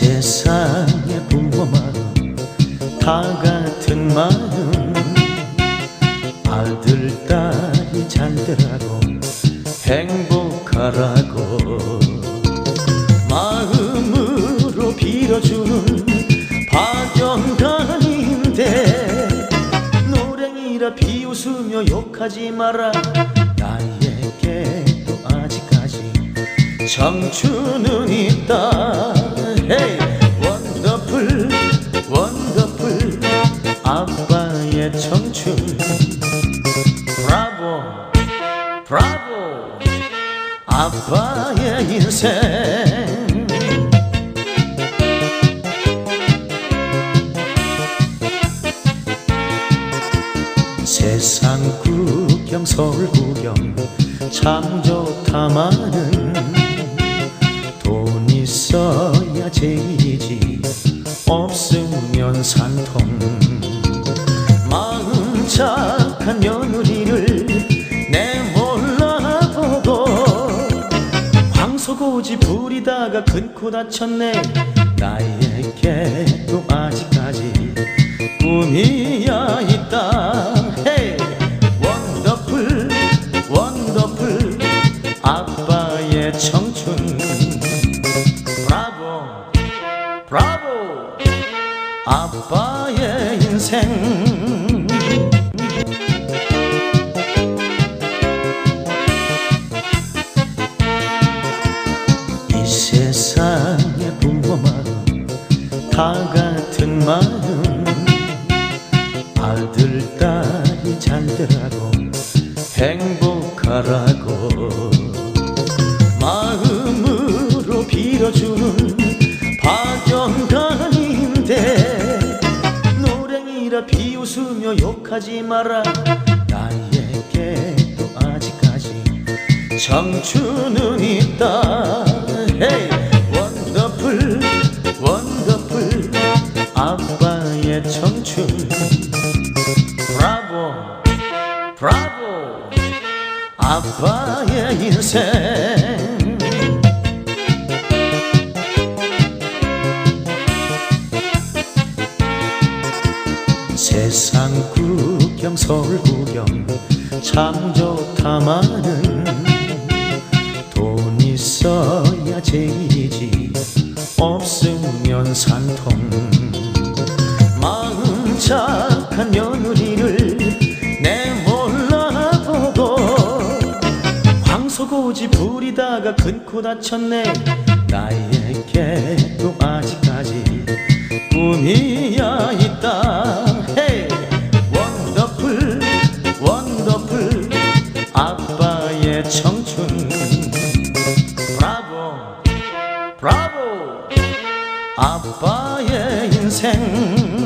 세상에 부모만 다 같은 마음. 아들 딸이 잘되라고 행복하라고 마음으로 빌어주는 박영단인데 노랭이라 비웃으며 욕하지 마라. 나에게 도 아직까지 청춘은 있다. 원더풀 아빠의 청춘. 브라보 브라보. 아빠의 인생. 세상 구경 서울 구경 참 좋다마는 돈 있어야 제일 착한 며느리를 내 몰라보고 황소고지 부리다가 큰코 다쳤네. 나에게 또 아직까지 꿈이야 있다. 헤이 원더풀 원더풀 아빠의 청춘. 브라보 브라보. 아빠의 인생 다 같은 마음. 아들 딸이 잘되라고 행복하라고 마음으로 빌어주는 박영간인데 노랭이라 비웃으며 욕하지 마라. 나에게 또 아직까지 청춘은 있다 아빠의 청춘. 브라보 브라보. 아빠의 인생. 세상 구경 서울 구경 참 좋다마는 돈 있어야 제일이지. 없으면 산통 고지 부리다가 큰코 다쳤네. 나에게 또 아직까지 꿈이야 있다. 헤이 원더풀 원더풀 아빠의 청춘. 브라보 브라보. 아빠의 인생